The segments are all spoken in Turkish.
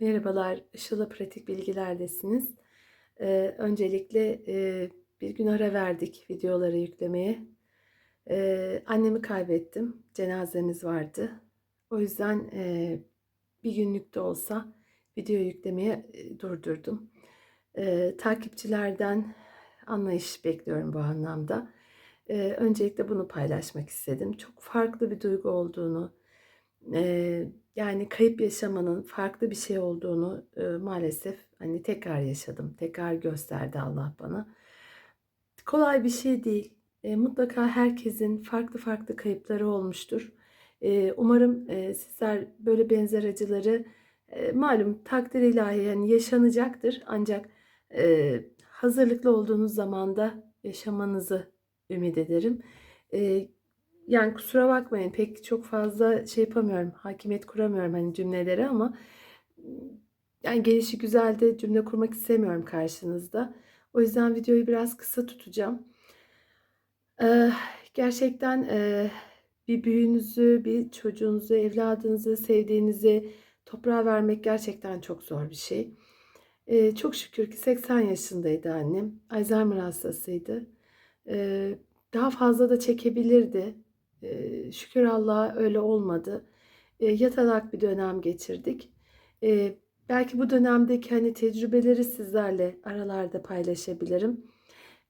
Merhabalar, Işıl'la Pratik Bilgiler'desiniz. Ee, öncelikle e, bir gün ara verdik videoları yüklemeye. Ee, annemi kaybettim, cenazemiz vardı. O yüzden e, bir günlük de olsa video yüklemeye e, durdurdum. Ee, takipçilerden anlayış bekliyorum bu anlamda. Ee, öncelikle bunu paylaşmak istedim. Çok farklı bir duygu olduğunu, e, yani kayıp yaşamanın farklı bir şey olduğunu e, maalesef hani tekrar yaşadım. Tekrar gösterdi Allah bana. Kolay bir şey değil. E, mutlaka herkesin farklı farklı kayıpları olmuştur. E, umarım e, sizler böyle benzer acıları e, malum takdir ilahi yani yaşanacaktır. Ancak e, hazırlıklı olduğunuz zamanda yaşamanızı ümit ederim. E, yani kusura bakmayın pek çok fazla şey yapamıyorum. Hakimiyet kuramıyorum hani cümleleri ama yani gelişi güzel de cümle kurmak istemiyorum karşınızda. O yüzden videoyu biraz kısa tutacağım. Ee, gerçekten e, bir büyüğünüzü, bir çocuğunuzu, evladınızı, sevdiğinizi toprağa vermek gerçekten çok zor bir şey. Ee, çok şükür ki 80 yaşındaydı annem. Alzheimer hastasıydı. Ee, daha fazla da çekebilirdi. Şükür Allah'a öyle olmadı. Ee, yatalak bir dönem geçirdik. Ee, belki bu dönemdeki hani tecrübeleri sizlerle aralarda paylaşabilirim.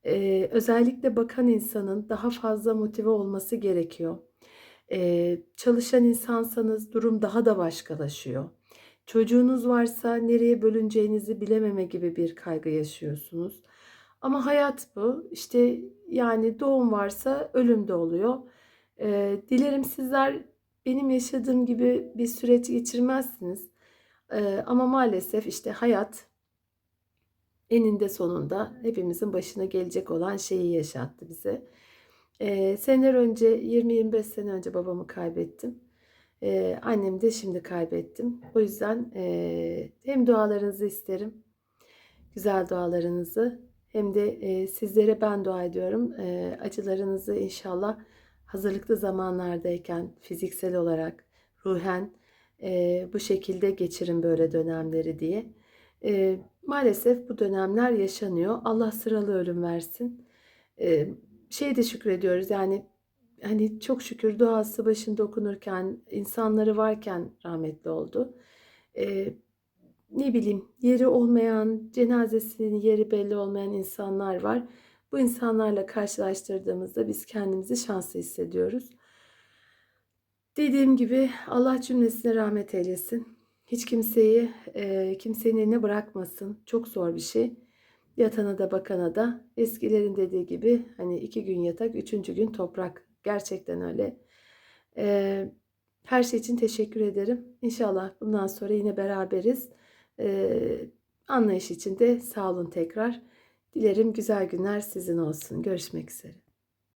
Ee, özellikle bakan insanın daha fazla motive olması gerekiyor. Ee, çalışan insansanız durum daha da başkalaşıyor. Çocuğunuz varsa nereye bölüneceğinizi bilememe gibi bir kaygı yaşıyorsunuz. Ama hayat bu. İşte yani doğum varsa ölüm de oluyor. Ee, dilerim sizler benim yaşadığım gibi bir süreç geçirmezsiniz. Ee, ama maalesef işte hayat eninde sonunda hepimizin başına gelecek olan şeyi yaşattı bize. Ee, seneler önce 20-25 sene önce babamı kaybettim. Ee, annemi de şimdi kaybettim. O yüzden e, hem dualarınızı isterim, güzel dualarınızı hem de e, sizlere ben dua ediyorum. E, acılarınızı inşallah hazırlıklı zamanlardayken fiziksel olarak, ruhen e, bu şekilde geçirin böyle dönemleri diye. E, maalesef bu dönemler yaşanıyor. Allah sıralı ölüm versin. E, şey de şükrediyoruz yani hani çok şükür duası başında okunurken insanları varken rahmetli oldu. E, ne bileyim yeri olmayan, cenazesinin yeri belli olmayan insanlar var. Bu insanlarla karşılaştırdığımızda biz kendimizi şanslı hissediyoruz. Dediğim gibi Allah cümlesine rahmet eylesin. Hiç kimseyi e, kimsenin eline bırakmasın. Çok zor bir şey. Yatana da bakana da eskilerin dediği gibi hani iki gün yatak, üçüncü gün toprak. Gerçekten öyle. E, her şey için teşekkür ederim. İnşallah bundan sonra yine beraberiz. E, anlayış için de sağ olun tekrar. Dilerim güzel günler sizin olsun. Görüşmek üzere.